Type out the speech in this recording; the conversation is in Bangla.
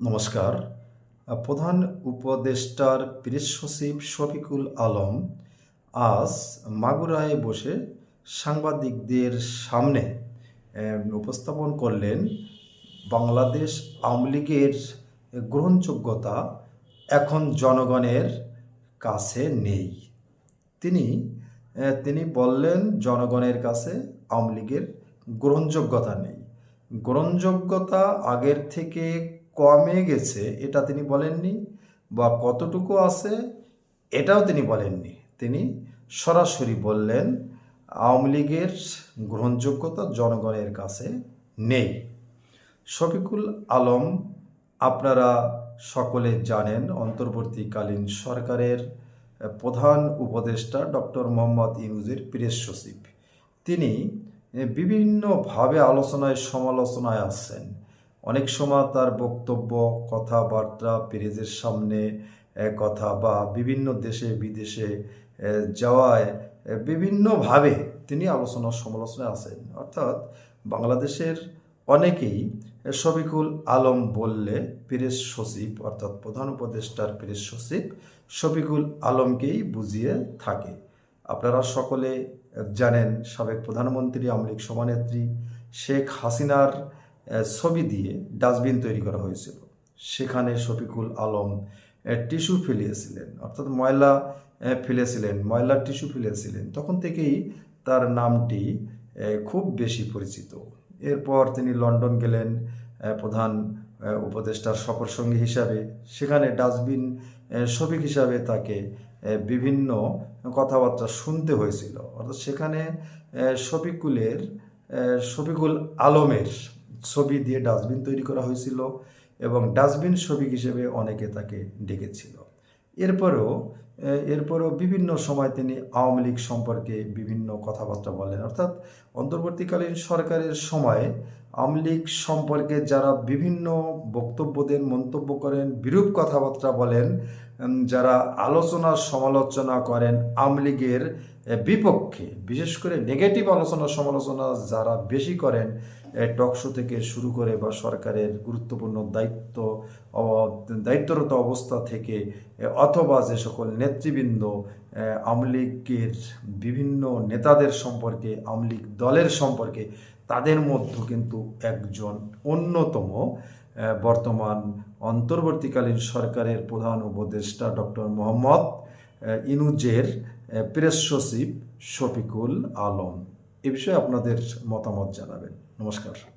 নমস্কার। প্রধান উপদেষ্টার প্রেস সচিব শফিকুল আলম আজ মাগুরায় বসে সাংবাদিকদের সামনে উপস্থাপন করলেন বাংলাদেশ আওয়ামী লীগের গ্রহণযোগ্যতা এখন জনগণের কাছে নেই। তিনি তিনি বললেন, জনগণের কাছে আওয়ামী লীগের গ্রহণযোগ্যতা নেই। গ্রহণযোগ্যতা আগের থেকে কমে গেছে, এটা তিনি বলেননি বা কতটুকু আছে, এটাও তিনি বলেননি। তিনি সরাসরি বললেন, আওয়ামী লীগের গ্রহণযোগ্যতা জনগণের কাছে নেই। শফিকুল আলম, আপনারা সকলে জানেন, অন্তর্বর্তীকালীন সরকারের প্রধান উপদেষ্টা ডক্টর মোহাম্মদ ইউনুজের প্রেস সচিব। তিনি বিভিন্নভাবে আলোচনায়, সমালোচনায় আসছেন অনেক সময় তার বক্তব্য, কথাবার্তা পেরেজের সামনে কথা বা বিভিন্ন দেশে, বিদেশে যাওয়ায় বিভিন্নভাবে তিনি আলোচনা সমালোচনায় আছেন। অর্থাৎ বাংলাদেশের অনেকেই শফিকুল আলম বললে প্রেস সচিব, অর্থাৎ প্রধান উপদেষ্টার প্রেস সচিব শফিকুল আলমকেই বুঝিয়ে থাকে। আপনারা সকলে জানেন, সাবেক প্রধানমন্ত্রী, আমলিক সভানেত্রী শেখ হাসিনার ছবি দিয়ে ডাস্টবিন তৈরি করা হয়েছিল। সেখানে শফিকুল আলম টিস্যু ফেলিয়েছিলেন, অর্থাৎ ময়লা ফেলেছিলেন, ময়লার টিস্যু ফেলেছিলেন। তখন থেকেই তার নামটি খুব বেশি পরিচিত। এরপর তিনি লন্ডন গেলেন প্রধান উপদেষ্টার সফরসঙ্গী হিসাবে। সেখানে ডাস্টবিন শফিক হিসাবে তাকে বিভিন্ন কথাবার্তা শুনতে হয়েছিল। অর্থাৎ সেখানে শফিকুলের শফিকুল আলমের ছবি দিয়ে ডাস্টবিন তৈরি করা হয়েছিল এবং ডাস্টবিন ছবি হিসেবে অনেকে তাকে ডেকেছিল। এরপরেও এরপরেও বিভিন্ন সময় তিনি আওয়ামী লীগ সম্পর্কে বিভিন্ন কথাবার্তা বলেন। অর্থাৎ অন্তর্বর্তীকালীন সরকারের সময়ে আওয়ামী লীগ সম্পর্কে যারা বিভিন্ন বক্তব্য দেন, মন্তব্য করেন, বিরূপ কথাবার্তা বলেন যারা আলোচনা সমালোচনা করেন আওয়ামী লীগের বিপক্ষে, বিশেষ করে নেগেটিভ আলোচনা সমালোচনা যারা বেশি করেন টকশো থেকে শুরু করে বা সরকারের গুরুত্বপূর্ণ দায়িত্ব দায়িত্বরত অবস্থা থেকে অথবা যে সকল নেতৃবৃন্দ আওয়ামী লীগের বিভিন্ন নেতাদের সম্পর্কে, আওয়ামী লীগ দলের সম্পর্কে তাদের মধ্যে কিন্তু একজন অন্যতম বর্তমান অন্তর্বর্তীকালীন সরকারের প্রধান উপদেষ্টা ডক্টর মোহাম্মদ ইনুজের প্রেস সচিব শফিকুল আলম। এ বিষয়ে আপনাদের মতামত জানাবেন। নমস্কার।